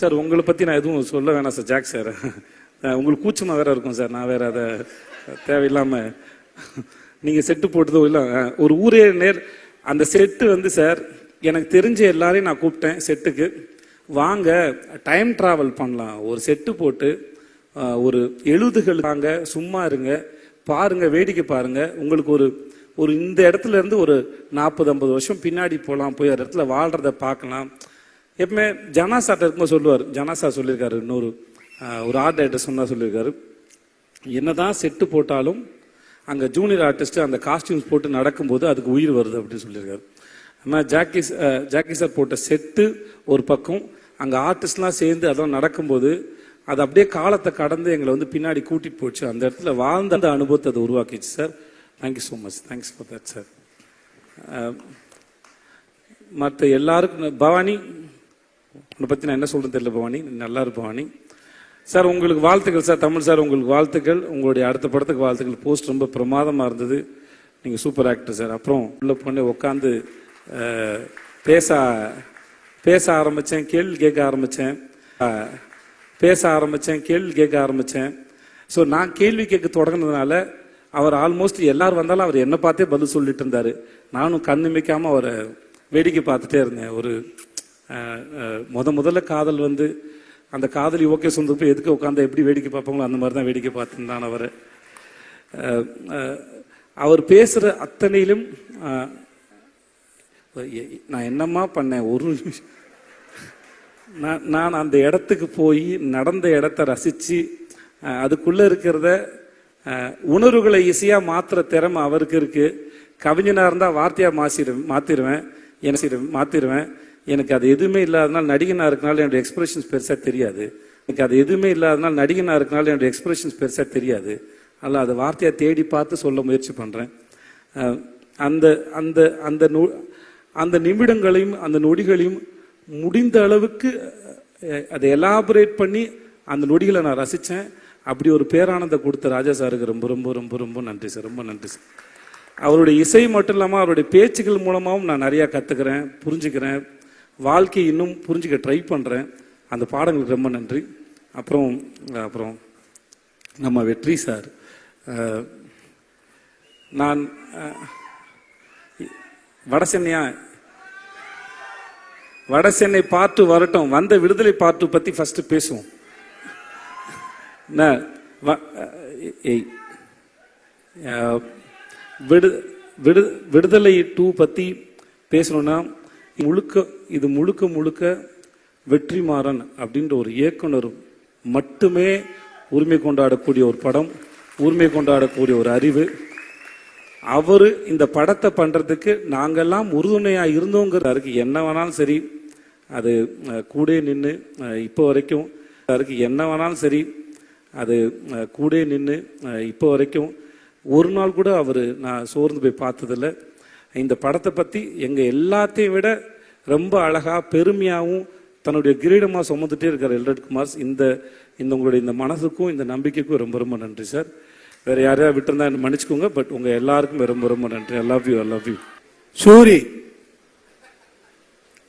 Sir உங்களை பற்றி நான் எதுவும் சொல்ல வேணாம் சார் ஜாக் சார். உங்களுக்கு கூச்சமாக வேற இருக்கும் சார். நான் வேற அதை தேவையில்லாமல் நீங்கள் செட்டு போட்டதோ இல்லை. ஒரு ஊரே நேர் அந்த செட்டு வந்து சார் எனக்கு தெரிஞ்ச எல்லாரையும் நான் கூப்பிட்டேன் செட்டுக்கு வாங்க டைம் ட்ராவல் பண்ணலாம். ஒரு செட்டு போட்டு ஒரு எழுதுகள் வாங்க சும்மா இருங்க. பாருங்க வேடிக்கை பாருங்க. உங்களுக்கு ஒரு ஒரு இந்த இடத்துல இருந்து ஒரு நாற்பது ஐம்பது வருஷம் பின்னாடி போகலாம் போய் ஒரு இடத்துல வாழ்கிறத பார்க்கலாம். எப்பவுமே ஜனாசாட்ட இருக்கும்போது சொல்லுவார். ஜனாசா சொல்லியிருக்காரு இன்னொரு ஒரு ஆர்ட் டைரக்டர் சொன்னா சொல்லியிருக்காரு. என்னதான் செட்டு போட்டாலும் அங்கே ஜூனியர் ஆர்டிஸ்ட் அந்த காஸ்டியூம்ஸ் போட்டு நடக்கும்போது அதுக்கு உயிர் வருது அப்படின்னு சொல்லியிருக்காரு. ஆனால் ஜாக்கி ஜாக்கி சார் போட்ட செட்டு ஒரு பக்கம் அங்கே ஆர்டிஸ்ட்லாம் சேர்ந்து அதெல்லாம் நடக்கும்போது அது அப்படியே காலத்தை கடந்து எங்களை வந்து பின்னாடி கூட்டிட்டு போச்சு. அந்த இடத்துல வாழ்ந்த அந்த அனுபவத்தை அதை உருவாக்கிச்சு sir. Thank you so much thanks for that sir மற்ற எல்லாருக்கும் பவானி உன்னை பற்றி நான் என்ன சொல்கிறது தெரியல பவானி. நல்லா இருப்பவானி பவானி. சார் உங்களுக்கு வாழ்த்துக்கள் சார். தமிழ் சார் உங்களுக்கு வாழ்த்துக்கள். உங்களுடைய அடுத்த படத்துக்கு வாழ்த்துக்கள். போஸ்ட் ரொம்ப பிரமாதமாக இருந்தது. நீங்கள் சூப்பர் ஆக்டர் சார். அப்புறம் உள்ளே போனே உட்காந்து பேச பேச ஆரம்பித்தேன் கேள்வி கேட்க ஆரம்பித்தேன் பேச ஆரம்பித்தேன் கேள்வி கேட்க ஆரம்பித்தேன் ஸோ நான் கேள்வி கேட்க தொடங்கினதுனால அவர் ஆல்மோஸ்ட் எல்லாரும் வந்தாலும் அவர் என்னை பார்த்தே பதில் சொல்லிட்டு இருந்தார். நானும் கண்ணு அவரை வேடிக்கை பார்த்துட்டே இருந்தேன். ஒரு முத முதல்ல காதல் வந்து அந்த காதலி ஓகே சொந்தப்போ எதுக்கு உட்காந்து எப்படி வேடிக்கை பார்ப்பாங்களோ அந்த மாதிரி தான் வேடிக்கை பார்த்துருந்தான் அவர். அவர் பேசுகிற அத்தனையிலும் நான் என்னம்மா பண்ணேன்? ஒரு நிமிஷம். நான் நான் அந்த இடத்துக்கு போய் நடந்த இடத்த ரசித்து அதுக்குள்ளே இருக்கிறத உணர்வுகளை ஈஸியாக மாற்றுற திறமை அவருக்கு இருக்குது கவிஞனாக இருந்தால் வார்த்தையாக மாசிடு மாற்றிடுவேன் என்ன செய்ய மாற்றிடுவேன் எனக்கு அது எதுவுமே இல்லாதனால நடிகனாக இருக்கனால என்னுடைய எக்ஸ்பிரஷன்ஸ் பெருசாக தெரியாது. எனக்கு அது எதுவுமே இல்லாதனால நடிகனாக இருக்கனால என்னுடைய எக்ஸ்பிரஷன்ஸ் பெருசாக தெரியாது. அதனால் அதை வார்த்தையாக தேடி பார்த்து சொல்ல முயற்சி பண்ணுறேன் அந்த அந்த அந்த நொ- அந்த நிமிடங்களையும் அந்த நொடிகளையும் முடிந்த அளவுக்கு அதை எலாபரேட் பண்ணி அந்த நொடிகளை நான் ரசித்தேன் அப்படி ஒரு பேரானந்தம் கொடுத்த ராஜா சாருக்கு ரொம்ப ரொம்ப ரொம்ப ரொம்ப நன்றி சார். ரொம்ப நன்றி சார். அவருடைய இசை மட்டும் இல்லாமல் அவருடைய பேச்சுகள் மூலமாகவும் நான் நிறையா கற்றுக்கிறேன் புரிஞ்சுக்கிறேன். வாழ்க்கை இன்னும் புரிஞ்சுக்க ட்ரை பண்ணுறேன் அந்த பாடங்களுக்கு ரொம்ப நன்றி. அப்புறம் அப்புறம் நம்ம வெற்றி சார். நான் நான் சென்னையா? வடசென்னையா வடசென்னை பார்ட்டு வரட்டும். வந்த விடுதலை பார்ட்டு பற்றி ஃபஸ்ட்டு பேசுவோம். வ- ஏய், விடு விடு விடுதலை டூ பற்றி பேசணுன்னா முழுக்க இது முழுக்க முழுக்க வெற்றிமாறன் அப்படின்ற ஒரு இயக்குனர் மட்டுமே உரிமை கொண்டாடக்கூடிய ஒரு படம் உரிமை கொண்டாடக்கூடிய ஒரு அறிவு. அவர் இந்த படத்தை பண்ணுறதுக்கு நாங்கெல்லாம் உறுதுணையாக இருந்தோங்கிறாருக்கு என்ன வேணாலும் சரி அது கூட நின்று இப்போ வரைக்கும் அதுக்கு என்ன வேணாலும் சரி அது கூட நின்று இப்போ வரைக்கும் ஒரு நாள் கூட அவர் நான் சோர்ந்து போய் பார்த்ததில்ல. இந்த படத்தை பற்றி எங்கள் எல்லாத்தையும் விட ரொம்ப அழகாக பெருமையாகவும் தன்னுடைய கிரீடமாக சுமந்துட்டே இருக்கார் எல்ரட் குமார். இந்த இந்த உங்களுடைய இந்த மனசுக்கும் இந்த நம்பிக்கைக்கும் ரொம்ப ரொம்ப நன்றி சார். வேறு யாரையா விட்டுருந்தா மன்னிச்சுக்கோங்க பட் உங்கள் எல்லாருக்கும் ரொம்ப ரொம்ப நன்றி. I love you I love you Suri!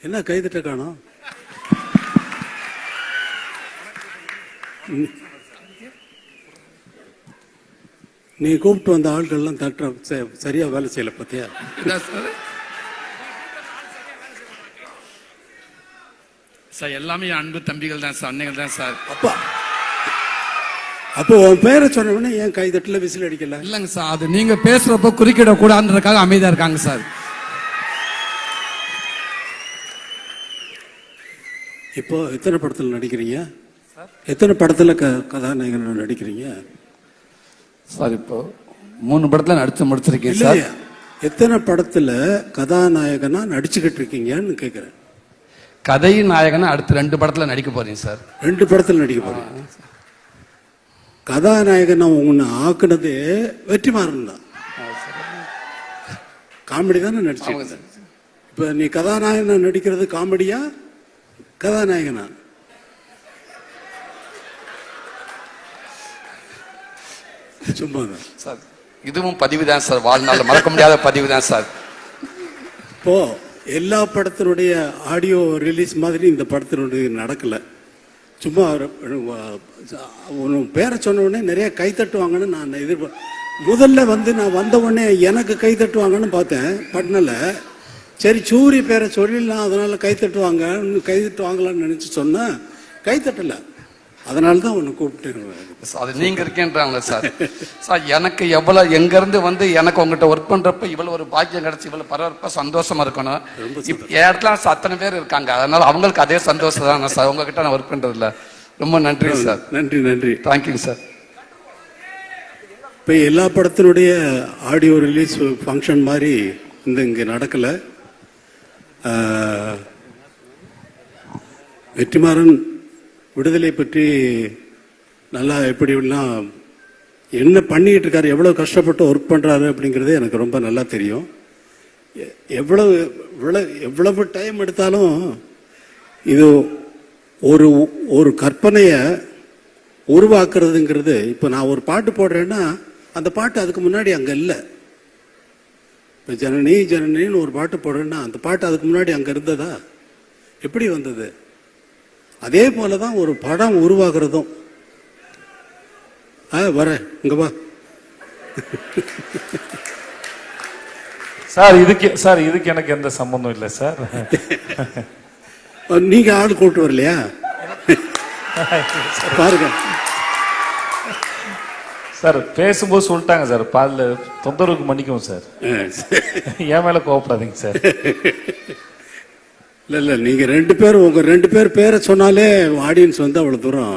என்ன கைதட்ட காணோம்? நீ- கூப்பிட்டு வந்த ஆட்கள்லாம் தட்ட ச- சரியா வேலை செய்யல பத்தியா? சார்? எல்லாமே அன்பு தம்பிகள் தான் சார் அன்னைகள் தான் சார். அப்பா. அப்போ உன் பேரை சொன்ன உடனே ஏன் கைதட்டல விசில் அடிக்கல? இல்லைங்க சார் அது நீங்க பேசுறப்ப குறுக்கிட கூடாதுன்றதுக்காக அமைதியா இருக்காங்க சார். இப்போ எத்தனை படத்துல நடிக்கிறீங்க? எத்தனை படத்துல க கதாநாயகன் நடிக்கிறீங்க? சார் இப்போ மூணு படத்துல நடிச்சு முடிச்சிருக்கேன் சார். எத்தனை படத்துல கதாநாயகனா நடிச்சுக்கிட்டு இருக்கீங்கன்னு கேக்குறேன். கதையின் நாயகனா அடுத்து ரெண்டு படத்துல நடிக்க போறீங்க சார். ரெண்டு படத்துல நடிக்க போறீங்க. கதாநாயகனா உன்னை ஆக்குனதே வெற்றிமாறன் தான். காமெடி தானே நடிச்சிருக்க இப்ப நீ கதாநாயகனா நடிக்கிறது காமெடியா? கதாநாயகனா? சும்மா சார் இதுவும் பதிவு தான் சார். வாழ்நாள் மறக்க முடியாத பதிவு தான் சார். இப்போ எல்லா படத்தினுடைய ஆடியோ ரிலீஸ் மாதிரி இந்த படத்தினுடைய நடக்கல. சும்மா உன் பேரை சொன்ன உடனே நிறைய கை தட்டுவாங்கன்னு நான் எதிர்பார்த்தேன் முதல்ல வந்து நான் வந்த உடனே எனக்கு கை தட்டுவாங்கன்னு பார்த்தேன் பட்னில் சரி சூரிய பேரை சொல்லிடலாம் அதனால கை தட்டுவாங்க கை தட்டுவாங்களான்னு நினச்சி சொன்னேன். கை தட்டல அதனால தான் உன்னை கூப்பிட்டேன் அது நீங்க இருக்கேன்றாங்களே சார் சார் எனக்கு எவ்வளவு எங்க இருந்து வந்து எனக்கு உங்ககிட்ட ஒர்க் பண்றப்ப இவ்வளவு ஒரு பாக்கியம் கிடைச்சு இவ்வளவு பரவாயில்ல சந்தோஷமா இருக்கணும். இடத்துல சார் அத்தனை பேர் இருக்காங்க. அதனால அவங்களுக்கு அதே சந்தோஷம் தான். சார் உங்ககிட்ட நான் ஒர்க் பண்றதுல ரொம்ப நன்றி சார் நன்றி நன்றி. தேங்க்யூ சார் இப்போ எல்லா படத்தினுடைய ஆடியோ ரிலீஸ் ஃபங்க்ஷன் மாதிரி இந்த இங்கே நடக்கலை. வெற்றிமாறன் விடுதலை பற்றி நல்லா எப்படிலாம் என்ன பண்ணிக்கிட்டு இருக்காரு எவ்வளோ கஷ்டப்பட்டு ஒர்க் பண்ணுறாரு அப்படிங்கிறது எனக்கு ரொம்ப நல்லா தெரியும். எவ்வளவு எவ்வளவு டைம் எடுத்தாலும் இது ஒரு ஒரு கற்பனையை உருவாக்குறதுங்கிறது இப்போ நான் ஒரு பாட்டு போடுறேன்னா அந்த பாட்டு அதுக்கு முன்னாடி அங்கே இல்லை. இப்போ ஜனனி ஜனனின்னு ஒரு பாட்டு போடுறேன்னா அந்த பாட்டு அதுக்கு முன்னாடி அங்கே இருந்ததா? எப்படி வந்தது? அதே போல தான் ஒரு படம் உருவாக்குறதும் ஆ வரேன் இங்கே வா. சார் இதுக்கு சார் இதுக்கு எனக்கு எந்த சம்பந்தம் இல்லை சார். நீங்கள் ஆள் கூப்பிட்டு வரலையா? பாருங்க. சார் பேசும்போது சொல்லிட்டாங்க சார். பாதில் தொந்தரவுக்கு மன்னிக்கவும் சரி. என் மேல கோவப்படாதீங்க சார். இல்ல இல்ல நீங்க ரெண்டு பேரும் உங்க ரெண்டு பேர் பேரை சொன்னாலே ஆடியன்ஸ் வந்து அவ்வளவு தூரம்.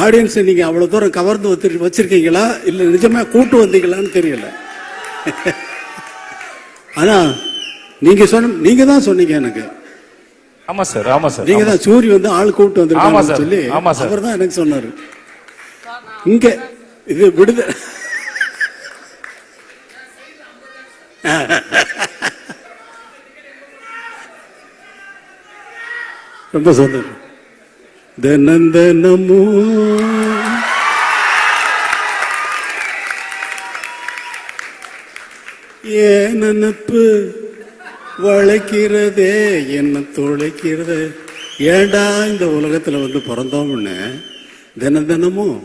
ஆடியன்ஸ் நீங்க அவ்வளவு தூரம் கவர்ந்து வச்சு வச்சிருக்கீங்களா? இல்ல நிஜமா கூட்டு வந்தீங்களான்னு தெரியல. ஆனா நீங்க சொன்ன நீங்க தான் சொன்னீங்க எனக்கு. ஆமா சார் ஆமா சார் நீங்க தான் சூரி. வந்து ஆள் கூப்பிட்டு சார். சொல்லி. அவர் தான் எனக்கு சொன்னாரு. இங்க இது விடுதலை. ரொம்ப சந்தோஷம். தினந்தனமோ ஏன் நினப்பு வளைக்கிறதே? என்ன தொலைக்கிறது ஏண்டா இந்த உலகத்தில் வந்து பிறந்தோம்னு? தினம் தினமும்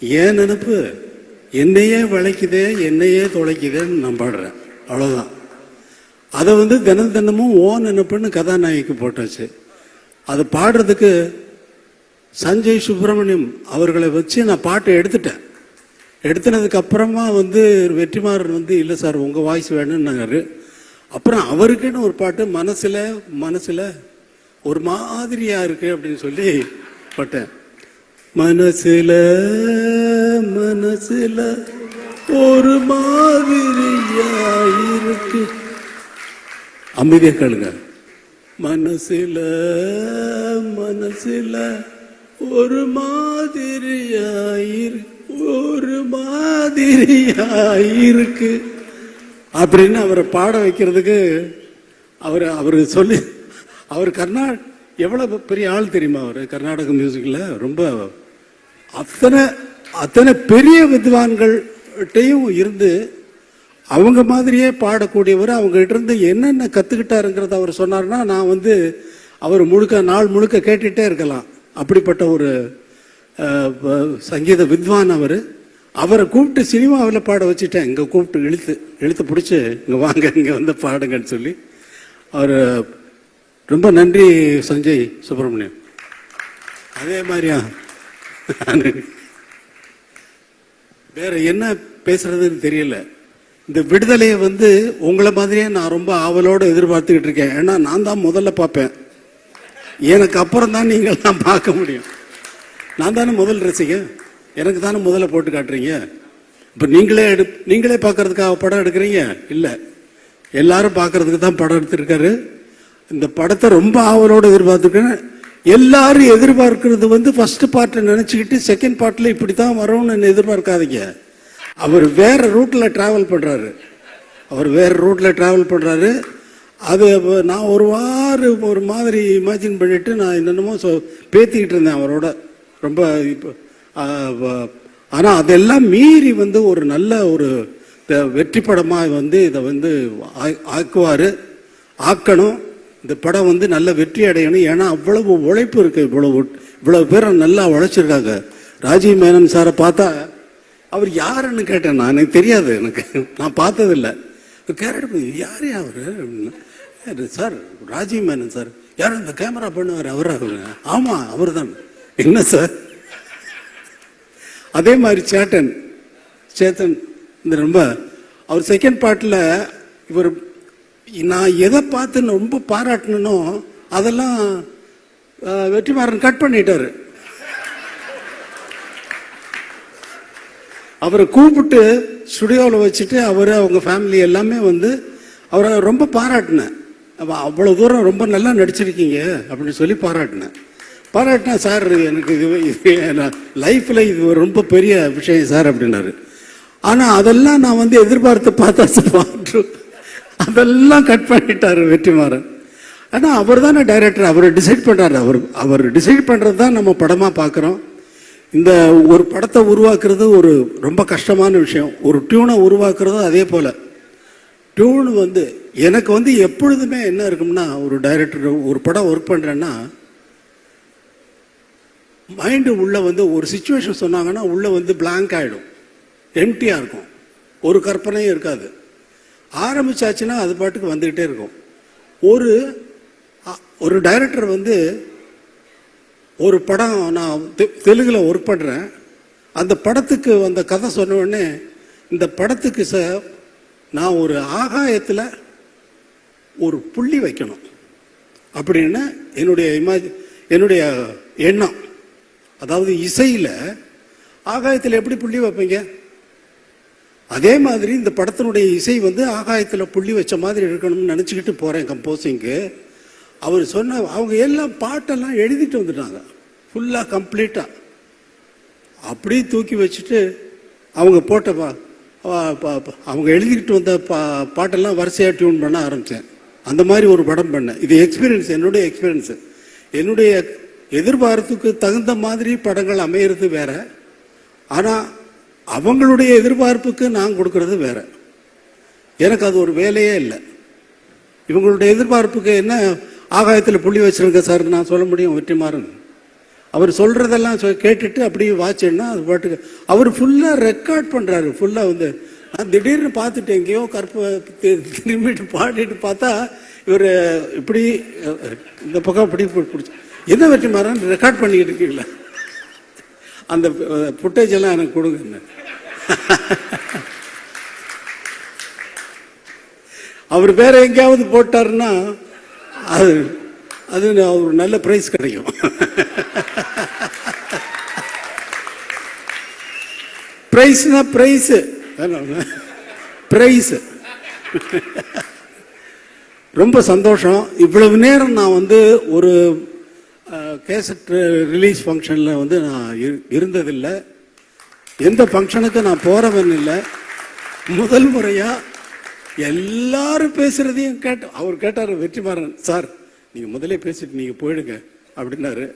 ஏன் நினப்பு? என்னையே வளைக்குதே என்னையே துளைக்குதேன்னு நான் பாடுறேன். அவ்வளோதான் அதை வந்து தினம் தினமும் ஓ நினப்புன்னு கதாநாயகிக்கு போட்டாச்சு. அதை பாடுறதுக்கு சஞ்சய் சுப்பிரமணியம் அவர்களை வச்சு நான் பாட்டை எடுத்துட்டேன். எடுத்துனதுக்கு அப்புறமா வந்து வெற்றிமாறன் வந்து இல்லை சார் உங்கள் வாய்ஸ் வேணும்னாரு. அப்புறம் அவருக்குன்னு ஒரு பாட்டு மனசில் மனசில் ஒரு மாதிரியாக இருக்கு அப்படின்னு சொல்லி பாட்டேன். மனசில் மனசில் ஒரு மாதிரியாக இருக்கு. அமைதியாக கேளுங்க. மனசில மனசில ஒரு மாதிரியாயிரு ஒரு மாதிரியாயிருக்கு. அப்படின்னு அவரை பாட வைக்கிறதுக்கு அவர் அவர் சொல்லி அவர் கர்நா எவ்வளோ பெரிய ஆள் தெரியுமா அவர்? கர்நாடக மியூசிக்கில் ரொம்ப அத்தனை அத்தனை பெரிய வித்வான்கள்கிட்டையும் இருந்து அவங்க மாதிரியே பாடக்கூடியவர் அவங்ககிட்ட இருந்து என்னென்ன கற்றுக்கிட்டாருங்கிறத அவர் சொன்னார்னா நான் வந்து அவர் முழுக்க நாள் முழுக்க கேட்டுகிட்டே இருக்கலாம். அப்படிப்பட்ட ஒரு சங்கீத வித்வான் அவர். அவரை கூப்பிட்டு சினிமாவில் பாட வச்சுட்டேன். இங்கே கூப்பிட்டு இழுத்து இழுத்து பிடிச்சி இங்கே வாங்க இங்கே வந்து பாடுங்கன்னு சொல்லி. அவர் ரொம்ப நன்றி சஞ்சய் சுப்பிரமணியம். அதே மாதிரியா? வேற என்ன பேசுறதுன்னு தெரியல. இந்த விடுதலையை வந்து உங்களை மாதிரியே நான் ரொம்ப ஆவலோடு எதிர்பார்த்துக்கிட்டு இருக்கேன். ஏன்னா நான் தான் முதல்ல பார்ப்பேன். எனக்கு அப்புறம் தான் நீங்கள் தான் பார்க்க முடியும். நான் தானே முதல் ரசிகன் எனக்கு தானே முதல்ல போட்டு காட்டுறீங்க? இப்போ நீங்களே எடு நீங்களே பார்க்கறதுக்காக படம் எடுக்கிறீங்க? இல்லை. எல்லாரும் பார்க்கறதுக்கு தான் படம் எடுத்திருக்காரு. இந்த படத்தை ரொம்ப ஆவலோடு எதிர்பார்த்துருக்கேன். எல்லாரும் எதிர்பார்க்கறது வந்து ஃபர்ஸ்ட் பார்ட்டை நினச்சிக்கிட்டு செகண்ட் பார்ட்டில் இப்படி தான் வரும்னு எதிர்பார்க்காதீங்க. அவர் வேற ரூட்டில் ட்ராவல் பண்ணுறாரு அவர் வேற ரூட்டில் ட்ராவல் பண்ணுறாரு அது நான் ஒரு வாரம் ஒரு மாதிரி இமேஜின் பண்ணிட்டு நான் என்னென்னமோ சொ பேத்திக்கிட்டு இருந்தேன் அவரோட. ரொம்ப இப்போ ஆனால் அதெல்லாம் மீறி வந்து ஒரு நல்ல ஒரு வெற்றி படமாக வந்து இதை வந்து ஆக்குவார். ஆக்கணும். இந்த படம் வந்து நல்ல வெற்றி அடையணும். ஏன்னா அவ்வளவு உழைப்பு இருக்குது இவ்வளவு இவ்வளவு பேர் நல்லா உழைச்சிருக்காங்க. ராஜீவ் மேனன் சாரை பார்த்தா அவர் யாருன்னு கேட்டேன் நான். எனக்கு தெரியாது எனக்கு. நான் பார்த்ததில்ல. கேரட் யார் அவர்? அப்படின்னா, சார் ராஜீவ் மேனன் சார். யார்? இந்த கேமரா பண்ணுவார். அவர் அவர்? ஆமாம் அவர் தான் என்ன சார்? அதே மாதிரி சேட்டன். சேத்தன் இந்த ரொம்ப அவர் செகண்ட் பார்ட்டில் இவர் நான் எதை பார்த்து ரொம்ப பாராட்டணும் அதெல்லாம் வெற்றிமாறன் கட் பண்ணிட்டாரு. அவரை கூப்பிட்டு ஸ்டுடியோவில் வச்சுட்டு அவர் அவங்க ஃபேமிலி எல்லாமே வந்து அவரை ரொம்ப பாராட்டினேன். அவ்வளோ தூரம் ரொம்ப நல்லா நடிச்சிருக்கீங்க அப்படின்னு சொல்லி பாராட்டினேன். பாராட்டினா சார் எனக்கு இது இது லைஃப்பில் இது ஒரு ரொம்ப பெரிய விஷயம் சார் அப்படின்னாரு. ஆனால் அதெல்லாம் நான் வந்து எதிர்பார்த்து பார்த்தா சார் அதெல்லாம் கட் பண்ணிட்டார் வெற்றிமாறன். ஆனால் அவர் தானே டைரக்டர் அவர் டிசைட் பண்ணுறாரு அவர் அவர் டிசைட் பண்ணுறது தான் நம்ம படமாக பார்க்குறோம் இந்த ஒரு படத்தை உருவாக்குறது ஒரு ரொம்ப கஷ்டமான விஷயம். ஒரு டியூனை உருவாக்குறதும் அதே போல். டியூன் வந்து எனக்கு வந்து எப்பொழுதுமே என்ன இருக்கும்னா ஒரு டைரக்டர் ஒரு படம் ஒர்க் பண்ணுறேன்னா மைண்டு உள்ளே வந்து ஒரு சுச்சுவேஷன் சொன்னாங்கன்னா உள்ளே வந்து பிளாங்க் ஆகிடும் எம்டியாக இருக்கும். ஒரு கற்பனையும் இருக்காது. ஆரம்பிச்சாச்சுன்னா அது பாட்டுக்கு வந்துக்கிட்டே இருக்கும். ஒரு ஒரு டைரக்டர் வந்து ஒரு படம் நான் தெ- தெலுங்கில் ஒர்க் பண்ணுறேன் அந்த படத்துக்கு அந்த கதை சொன்ன உடனே இந்த படத்துக்கு சார் நான் ஒரு ஆகாயத்தில் ஒரு புள்ளி வைக்கணும். அப்படின்னு என்னுடைய இமேஜ் என்னுடைய எண்ணம். அதாவது இசையில் ஆகாயத்தில் எப்படி புள்ளி வைப்பீங்க? அதே மாதிரி இந்த படத்தினுடைய இசை வந்து ஆகாயத்தில் புள்ளி வச்ச மாதிரி இருக்கணும்னு நினச்சிக்கிட்டு போகிறேன் கம்போசிங்க்கு அவர் சொன்ன அவங்க எல்லாம் பாட்டெல்லாம் எழுதிட்டு வந்துட்டாங்க. ஃபுல்லாக கம்ப்ளீட்டாக அப்படியே தூக்கி வச்சுட்டு அவங்க போட்ட பா அவங்க எழுதிக்கிட்டு வந்த பா பாட்டெல்லாம் வரிசையாக டியூன் பண்ண ஆரம்பித்தேன் அந்த மாதிரி ஒரு படம் பண்ணேன். இது எக்ஸ்பீரியன்ஸ் என்னுடைய எக்ஸ்பீரியன்ஸு என்னுடைய எதிர்பார்ப்புக்கு தகுந்த மாதிரி படங்கள் அமையிறது வேற. ஆனால் அவங்களுடைய எதிர்பார்ப்புக்கு நான் கொடுக்கறது வேற. எனக்கு அது ஒரு வேலையே இல்லை. இவங்களுடைய எதிர்பார்ப்புக்கு என்ன ஆகாயத்தில் புள்ளி வச்சிருங்க சார் நான் சொல்ல முடியும் வெற்றிமாறன். அவர் சொல்றதெல்லாம் கேட்டுட்டு அப்படியே வாட்சுன்னா அது பாட்டுக்கு அவர் ஃபுல்லாக ரெக்கார்ட் பண்ணுறாரு ஃபுல்லாக வந்து. நான் திடீர்னு பார்த்துட்டு எங்கேயோ கற்ப திரும்பிட்டு பாடிட்டு பார்த்தா இவர் இப்படி இந்த பக்கம் இப்படி பிடிச்சி. என்ன வெற்றிமாறன்? ரெக்கார்ட் பண்ணிக்கிட்டு இருக்கீங்களா? அந்த ஃபுட்டேஜ் எல்லாம் எனக்கு கொடுங்க அவர் வேற எங்கேயாவது போட்டாருன்னா அது அது ஒரு நல்ல பிரைஸ் கிடைக்கும். பிரைஸ்னா பிரைஸ் ப்ரைஸு ரொம்ப சந்தோஷம். இவ்வளவு நேரம் நான் வந்து ஒரு கேசட் ரிலீஸ் ஃபங்க்ஷனில் வந்து நான் இரு- இருந்ததில்லை. எந்த ஃபங்க்ஷனுக்கு நான் போகிறவன் இல்லை. முதல் முறையாக எல்லாரும் பேசுறதையும் கேட்ட அவர் கேட்டார் வெற்றிமாறன் சார் நீங்கள் முதலே பேசிட்டு நீங்கள் போயிடுங்க அப்படின்னாரு.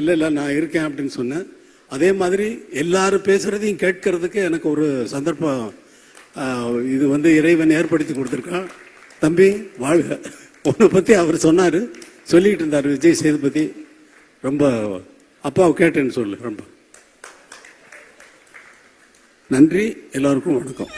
இல்லை இல்லை நான் இருக்கேன் அப்படின்னு சொன்னேன். அதே மாதிரி எல்லாரும் பேசுறதையும் கேட்கறதுக்கு எனக்கு ஒரு சந்தர்ப்பம் இது வந்து இறைவன் ஏற்படுத்தி கொடுத்துருக்கான். தம்பி வாழ்க. உன்னை பற்றி அவர் சொன்னார் சொல்லிட்டு இருந்தார் விஜய் சேதுபதி. ரொம்ப அப்பாவை கேட்டேன்னு சொல்லு ரொம்ப. நன்றி எல்லாருக்கும் வணக்கம்.